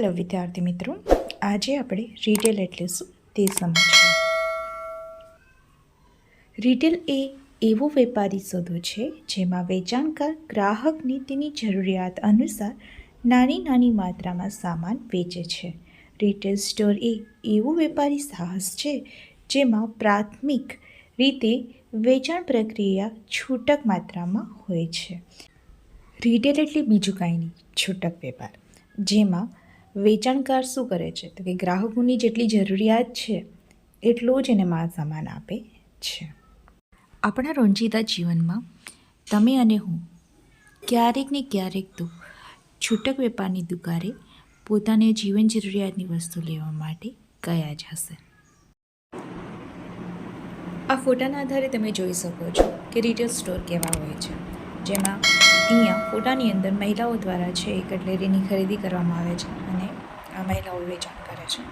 હાલો વિદ્યાર્થી મિત્રો, આજે આપણે રિટેલ એટલે શું તે સમજીએ રિટેલ એ એવો વેપારી સોદો છે જેમાં વેચાણકાર ગ્રાહકને તેની જરૂરિયાત અનુસાર નાની નાની માત્રામાં સામાન વેચે છે. રિટેલ સ્ટોર એ એવું વેપારી સાહસ છે જેમાં પ્રાથમિક રીતે વેચાણ પ્રક્રિયા છૂટક માત્રામાં હોય છે. રિટેલ એટલે બીજું કાંઈ નહીં, છૂટક વેપાર, જેમાં વેચાણકાર શું કરે છે? તો કે ગ્રાહકોની જેટલી જરૂરિયાત છે, એટલો જ એને માલ સામાન આપે છે. આપણા રોંજીતા જીવનમાં તમે અને હું ક્યારેક ને ક્યારેક તો છૂટક વેપારની દુકાને પોતાને જીવન જરૂરિયાતની વસ્તુ લેવા માટે ગયા જ હશે. આ ફોટાના આધારે તમે જોઈ શકો છો કે રિટેલ સ્ટોર કેવા હોય છે. જેમાં અહીંયા ફોટાની અંદર મહિલાઓ દ્વારા છે એ કટલેરીની ખરીદી કરવામાં આવે છે અને આ મહિલાઓ વેચાણ કરે છે.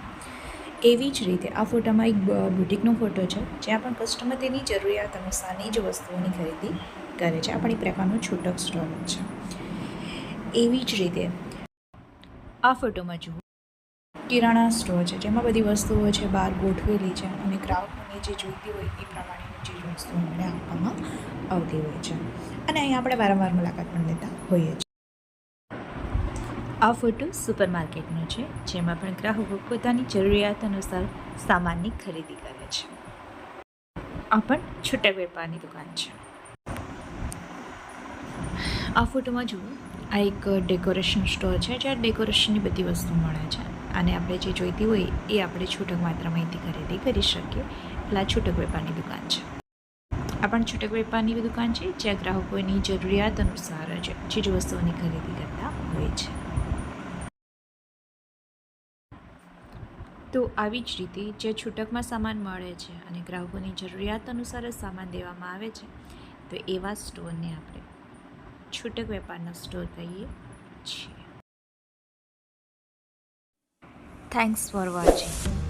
એવી જ રીતે આ ફોટામાં એક બુટિકનો ફોટો છે, જ્યાં પણ કસ્ટમર તેની જરૂરિયાત અનુસારની જ વસ્તુઓની ખરીદી કરે છે. આ પણ એક પ્રકારનો છૂટક સ્ટોર જ છે. એવી જ રીતે આ ફોટોમાં જુઓ, કિરાણા સ્ટોર છે, જેમાં બધી વસ્તુઓ છે, બહાર ગોઠવેલી છે અને ગ્રાહકોને જે જોઈતી હોય એ પ્રમાણેની ચીજ વસ્તુઓ મને આપવામાં આવતી હોય છે. અને અહીં આપણે વારંવાર મુલાકાત પણ લેતા હોઈએ છીએ. આ ફોટો સુપરમાર્કેટનો છે, જેમાં પણ ગ્રાહકો પોતાની જરૂરિયાત અનુસાર સામાનની ખરીદી કરે છે. આ પણ છૂટક વેપારની દુકાન છે. આ ફોટોમાં જુઓ, આ એક ડેકોરેશન સ્ટોર છે, જ્યાં ડેકોરેશનની બધી વસ્તુ મળે છે. અને આપણે જે જોઈતી હોય એ આપણે છૂટક માત્રામાં અહીંથી ખરીદી કરી શકીએ, એટલે આ છૂટક વેપારની દુકાન છે. આ પણ છૂટક વેપારની દુકાન છે, જ્યાં ગ્રાહકોની જરૂરિયાત અનુસાર જ ચીજ વસ્તુઓની ખરીદી કરતા હોય છે. તો આવી જ રીતે જે છૂટકમાં સામાન મળે છે અને ગ્રાહકોની જરૂરિયાત અનુસાર જ સામાન દેવામાં આવે છે, તો એવા સ્ટોરને આપણે છૂટક વેપારનો સ્ટોર કહીએ છીએ. Thanks for watching